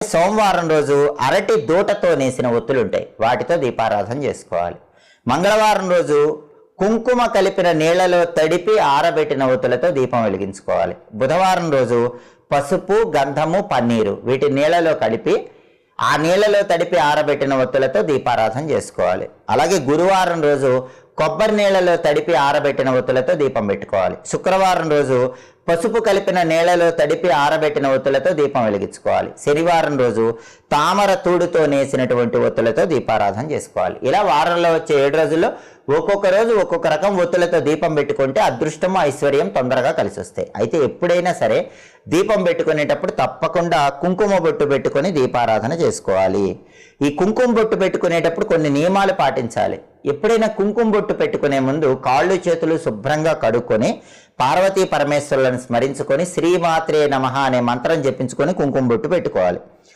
సోమవారం రోజు అరటి దూటతో నేసిన ఒత్తులుంటాయి. వాటితో దీపారాధన చేసుకోవాలి. మంగళవారం రోజు కుంకుమ కలిపిన నీళ్ళలో తడిపి ఆరబెట్టిన ఒత్తులతో దీపం వెలిగించుకోవాలి. బుధవారం రోజు పసుపు గంధము పన్నీరు వీటి నీళ్ళలో కలిపి ఆ నీళ్ళలో తడిపి ఆరబెట్టిన ఒత్తులతో దీపారాధన చేసుకోవాలి. అలాగే గురువారం రోజు కొబ్బరి నీళ్ళలో తడిపి ఆరబెట్టిన ఒత్తులతో దీపం పెట్టుకోవాలి. శుక్రవారం రోజు పసుపు కలిపిన నీళ్ళలో తడిపి ఆరబెట్టిన ఒత్తులతో దీపం వెలిగించుకోవాలి. శనివారం రోజు తామర తూడుతో నేసినటువంటి ఒత్తులతో దీపారాధన చేసుకోవాలి. ఇలా వారంలో వచ్చే ఏడు రోజుల్లో ఒక్కొక్క రోజు ఒక్కొక్క రకం ఒత్తులతో దీపం పెట్టుకుంటే అదృష్టం ఐశ్వర్యం తొందరగా కలిసి వస్తాయి అయితే ఎప్పుడైనా సరే దీపం పెట్టుకునేటప్పుడు తప్పకుండా కుంకుమ బొట్టు పెట్టుకొని దీపారాధన చేసుకోవాలి. ఈ కుంకుమ బొట్టు పెట్టుకునేటప్పుడు కొన్ని నియమాలు పాటించాలి. ఎప్పుడైనా కుంకుమ బొట్టు పెట్టుకునే ముందు కాళ్ళు చేతులు శుభ్రంగా కడుక్కొని పార్వతీ పరమేశ్వరులను స్మరించుకొని శ్రీమాత్రే నమః అనే మంత్రం జపించుకొని కుంకుమ బొట్టు పెట్టుకోవాలి.